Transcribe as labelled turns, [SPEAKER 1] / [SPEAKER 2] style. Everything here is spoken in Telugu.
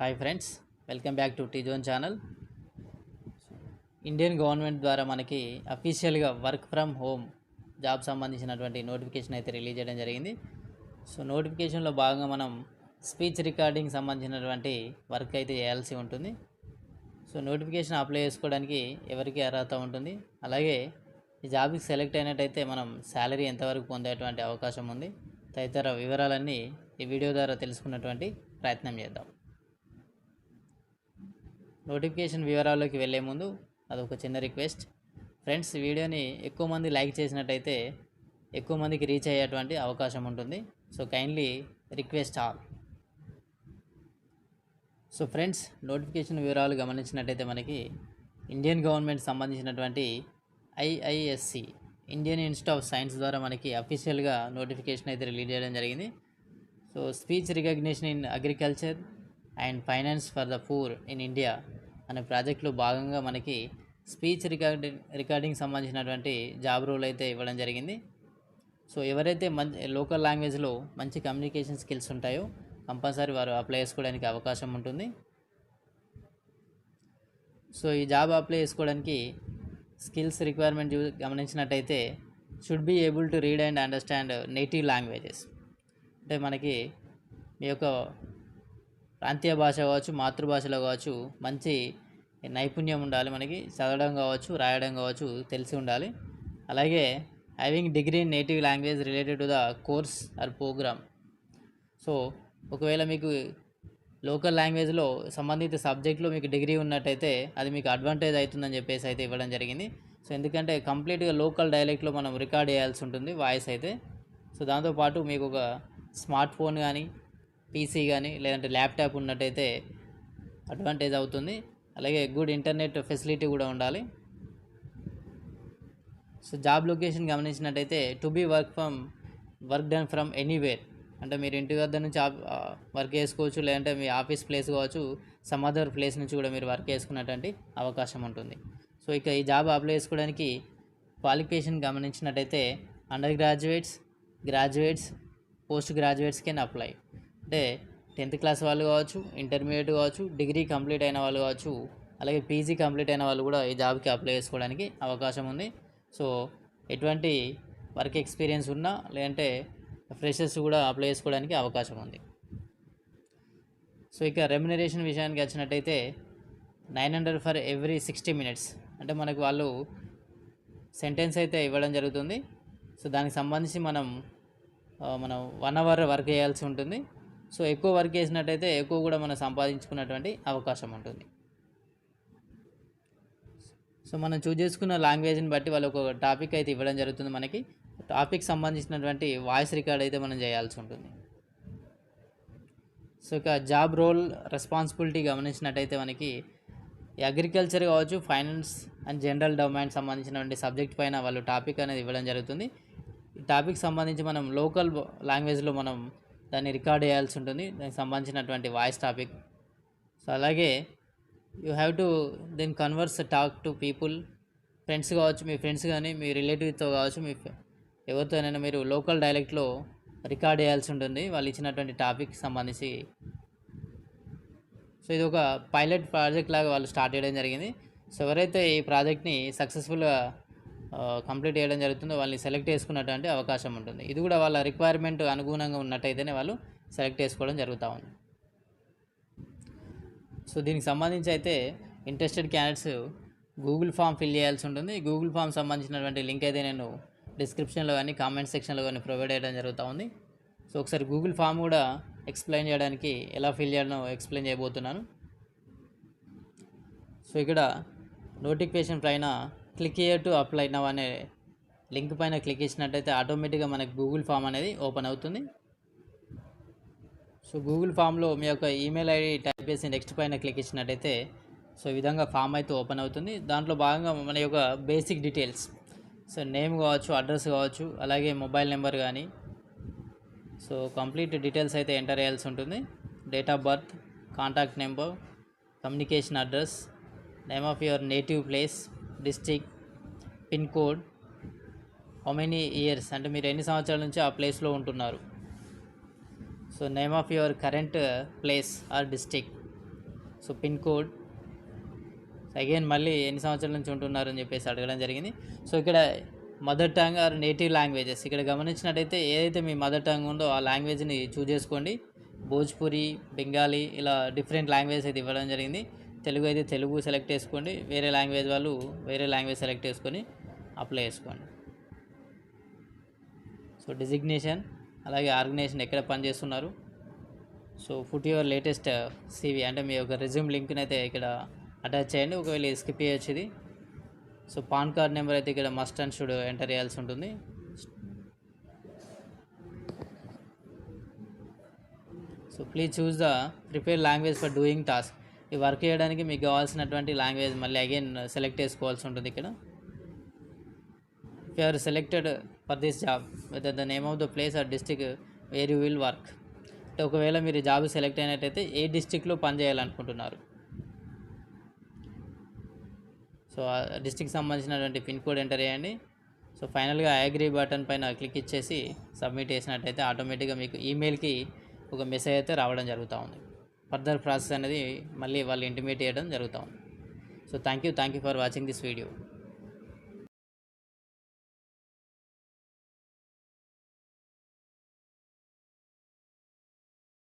[SPEAKER 1] Hi friends welcome back to T Zone channel. Indian government ద్వారా మనకి అఫీషియల్గా వర్క్ ఫ్రమ్ హోమ్ జాబ్ సంబంధించినటువంటి నోటిఫికేషన్ అయితే రిలీజ్ చేయడం జరిగింది. సో నోటిఫికేషన్లో భాగంగా మనం స్పీచ్ రికార్డింగ్ సంబంధించినటువంటి వర్క్ అయితే చేయాల్సి ఉంటుంది. సో నోటిఫికేషన్ అప్లై చేసుకోవడానికి ఎవరికి అర్హత ఉంటుంది. అలాగే ఈ జాబ్కి సెలెక్ట్ అయినట్టయితే మనం శాలరీ ఎంతవరకు పొందేటువంటి అవకాశం ఉంది. తదితర వివరాలన్నీ ఈ వీడియో ద్వారా తెలుసుకున్నటువంటి ప్రయత్నం చేద్దాం. నోటిఫికేషన్ వివరాల్లోకి వెళ్ళే ముందు అదొక చిన్న రిక్వెస్ట్. ఫ్రెండ్స్ వీడియోని ఎక్కువ మంది లైక్ చేసినట్టయితే ఎక్కువ మందికి రీచ్ అయ్యేటువంటి అవకాశం ఉంటుంది. So kindly request all. So friends notification వివరాలు గమనించినట్టయితే మనకి ఇండియన్ గవర్నమెంట్ సంబంధించినటువంటి IISc Indian Institute of Science ద్వారా మనకి అఫీషియల్గా నోటిఫికేషన్ అయితే రిలీజ్ చేయడం జరిగింది. So speech recognition in agriculture and finance for the poor in India అనే ప్రాజెక్టులో భాగంగా మనకి స్పీచ్ రికార్డింగ్ రికార్డింగ్ సంబంధించినటువంటి జాబ్ రోల్ అయితే ఇవ్వడం జరిగింది. సో ఎవరైతే మంచి లోకల్ లాంగ్వేజ్లో మంచి కమ్యూనికేషన్ స్కిల్స్ ఉంటాయో కంపల్సరీ వారు అప్లై చేసుకోవడానికి అవకాశం ఉంటుంది. సో ఈ జాబ్ అప్లై చేసుకోవడానికి స్కిల్స్ రిక్వైర్మెంట్ గమనించినట్టయితే should be able to read and understand native languages. అంటే మనకి మీ యొక్క ప్రాంతీయ భాష కావచ్చు మాతృభాషలో కావచ్చు మంచి నైపుణ్యం ఉండాలి మనకి. చదవడం కావచ్చు రాయడం కావచ్చు తెలిసి ఉండాలి. అలాగే having degree in native language related to the course or programme so ఒకవేళ మీకు లోకల్ లాంగ్వేజ్లో సంబంధిత సబ్జెక్ట్లో మీకు డిగ్రీ ఉన్నట్టయితే అది మీకు అడ్వాంటేజ్ అవుతుందని చెప్పేసి అయితే ఇవ్వడం జరిగింది. సో ఎందుకంటే కంప్లీట్గా లోకల్ డైలెక్ట్లో మనం రికార్డ్ చేయాల్సి ఉంటుంది వాయిస్ అయితే. సో దాంతోపాటు మీకు ఒక స్మార్ట్ ఫోన్ కానీ పీసీ కానీ లేదంటే ల్యాప్టాప్ ఉన్నట్టయితే అడ్వాంటేజ్ అవుతుంది. అలాగే గుడ్ ఇంటర్నెట్ ఫెసిలిటీ కూడా ఉండాలి. సో జాబ్ లొకేషన్ గమనించినట్టయితే to be work from work done from anywhere. అంటే మీరు ఇంటి వద్ద నుంచి వర్క్ చేసుకోవచ్చు లేదంటే మీ ఆఫీస్ ప్లేస్ కావచ్చు సమ్ అదర్ ప్లేస్ నుంచి కూడా మీరు వర్క్ చేసుకున్నటువంటి అవకాశం ఉంటుంది. సో ఇక ఈ జాబ్ అప్లై చేసుకోవడానికి క్వాలిఫికేషన్ గమనించినట్టయితే undergraduates graduates postgraduates can apply. అంటే టెన్త్ క్లాస్ వాళ్ళు కావచ్చు ఇంటర్మీడియట్ కావచ్చు డిగ్రీ కంప్లీట్ అయిన వాళ్ళు కావచ్చు అలాగే పీజీ కంప్లీట్ అయిన వాళ్ళు కూడా ఈ జాబ్కి అప్లై చేసుకోవడానికి అవకాశం ఉంది. సో ఎటువంటి వర్క్ ఎక్స్పీరియన్స్ ఉన్నా లేదంటే ఫ్రెషర్స్ కూడా అప్లై చేసుకోవడానికి అవకాశం ఉంది. సో ఇక రెమ్యునరేషన్ విషయానికి వచ్చినట్టయితే nine hundred for every sixty minutes అంటే మనకు వాళ్ళు సెంటెన్స్ అయితే ఇవ్వడం జరుగుతుంది. సో దానికి సంబంధించి మనం మనం వన్ అవర్ వర్క్ చేయాల్సి ఉంటుంది. సో ఎక్కువ వర్క్ చేసినట్టయితే ఎక్కువ కూడా మనం సంపాదించుకున్నటువంటి అవకాశం ఉంటుంది. సో మనం చూజ్ చేసుకున్న లాంగ్వేజ్ని బట్టి వాళ్ళు ఒక టాపిక్ అయితే ఇవ్వడం జరుగుతుంది మనకి. టాపిక్ సంబంధించినటువంటి వాయిస్ రికార్డ్ అయితే మనం చేయాల్సి ఉంటుంది. సో ఇక జాబ్ రోల్ రెస్పాన్సిబిలిటీ గమనించినట్టయితే మనకి అగ్రికల్చర్ కావచ్చు ఫైనాన్స్ అండ్ జనరల్ డొమైన్ సంబంధించినటువంటి సబ్జెక్ట్ పైన వాళ్ళు టాపిక్ అనేది ఇవ్వడం జరుగుతుంది. ఈ టాపిక్ సంబంధించి మనం లోకల్ లాంగ్వేజ్లో మనం దాన్ని రికార్డ్ చేయాల్సి ఉంటుంది. దానికి సంబంధించినటువంటి వాయిస్ టాపిక్. సో అలాగే you have to then converse talk to people. Friends కావచ్చు మీ ఫ్రెండ్స్ కానీ మీ రిలేటివ్తో కావచ్చు మీ ఎవరితోనైనా మీరు లోకల్ డైలెక్ట్లో రికార్డ్ చేయాల్సి ఉంటుంది. వాళ్ళు ఇచ్చినటువంటి టాపిక్ సంబంధించి. సో ఇది ఒక పైలట్ ప్రాజెక్ట్ లాగా వాళ్ళు స్టార్ట్ చేయడం జరిగింది. సో ఎవరైతే ఈ ప్రాజెక్ట్ని సక్సెస్ఫుల్గా కంప్లీట్ చేయడం జరుగుతుందో. వాళ్ళని సెలెక్ట్ చేసుకున్నటువంటి అవకాశం ఉంటుంది. ఇది కూడా వాళ్ళ రిక్వైర్మెంట్ అనుగుణంగా ఉన్నట్టయితేనే వాళ్ళు సెలెక్ట్ చేసుకోవడం జరుగుతూ ఉంది. సో దీనికి సంబంధించి అయితే interested candidates Google form fill చేయాల్సి ఉంటుంది. గూగుల్ ఫామ్ సంబంధించినటువంటి లింక్ అయితే నేను డిస్క్రిప్షన్లో కానీ కామెంట్ సెక్షన్లో కానీ ప్రొవైడ్ చేయడం జరుగుతూ ఉంది. సో ఒకసారి గూగుల్ ఫామ్ కూడా ఎక్స్ప్లెయిన్ చేయడానికి ఎలా ఫిల్ చేయాలో ఎక్స్ప్లెయిన్ చేయబోతున్నాను. సో ఇక్కడ నోటిఫికేషన్ పైన క్లిక్ చేయర్ టు అప్లై నవ్ అనే లింక్ పైన క్లిక్ చేసినట్టయితే ఆటోమేటిక్గా మనకి గూగుల్ ఫామ్ అనేది ఓపెన్ అవుతుంది. సో గూగుల్ ఫామ్లో మీ యొక్క ఈమెయిల్ ఐడి టైప్ చేసి నెక్స్ట్ పైన క్లిక్ ఇచ్చినట్టయితే సో ఈ విధంగా ఫామ్ అయితే ఓపెన్ అవుతుంది. దాంట్లో భాగంగా మన యొక్క బేసిక్ డీటెయిల్స్ సో నేమ్ కావచ్చు అడ్రస్ కావచ్చు అలాగే మొబైల్ నెంబర్ కానీ సో కంప్లీట్ డీటెయిల్స్ అయితే ఎంటర్ చేయాల్సి ఉంటుంది. Date of birth contact number communication address name of your native place district pin code how many years అంటే మీరు ఎన్ని సంవత్సరాల నుంచి ఆ ప్లేస్లో ఉంటున్నారు? So name of your current place or district so pin code. Again మళ్ళీ ఎన్ని సంవత్సరాల నుంచి ఉంటున్నారు అని చెప్పేసి అడగడం జరిగింది. సో ఇక్కడ mother tongue or native languages ఇక్కడ గమనించినట్టయితే ఏదైతే మీ మదర్ టంగ్ ఉందో ఆ లాంగ్వేజ్ని చూజ్ చేసుకోండి. భోజ్పురి బెంగాలీ ఇలా డిఫరెంట్ లాంగ్వేజ్ అయితే ఇవ్వడం జరిగింది. తెలుగు అయితే తెలుగు సెలెక్ట్ చేసుకోండి. వేరే లాంగ్వేజ్ వాళ్ళు వేరే లాంగ్వేజ్ సెలెక్ట్ చేసుకొని అప్లై చేసుకోండి. సో డిజిగ్నేషన్ అలాగే ఆర్గనైజేషన్ ఎక్కడ పనిచేస్తున్నారు? So put your latest CV అంటే మీ యొక్క రెజ్యూమ్ లింక్ని అయితే ఇక్కడ అటాచ్ చేయండి. ఒకవేళ స్కిప్ చేయొచ్చు ఇది సో పాన్ కార్డ్ నెంబర్ అయితే ఇక్కడ మస్ట్ అండ్ షుడ్ ఎంటర్ చేయాల్సి ఉంటుంది. So please choose the prepare language for doing task. ఈ వర్క్ చేయడానికి మీకు కావాల్సినటువంటి లాంగ్వేజ్ మళ్ళీ అగైన్ సెలెక్ట్ చేసుకోవాల్సి ఉంటుంది ఇక్కడ. You are selected for this job with the name of the place or district where you will work అంటే ఒకవేళ మీరు జాబ్ సెలెక్ట్ అయినట్టయితే ఏ డిస్టిక్లో పనిచేయాలనుకుంటున్నారు సో ఆ డిస్టిక్ సంబంధించినటువంటి పిన్ కోడ్ ఎంటర్ చేయండి. సో ఫైనల్గా అగ్రీ బటన్ పైన క్లిక్ ఇచ్చేసి సబ్మిట్ చేసినట్టయితే ఆటోమేటిక్గా మీకు ఈమెయిల్కి ఒక మెసేజ్ అయితే రావడం జరుగుతూ ఉంది. ఫర్దర్ ప్రాసెస్ అనేది మళ్ళీ వాళ్ళు ఇంటిమేట్ చేయడం జరుగుతూ ఉంది. So thank you thank you for watching this video.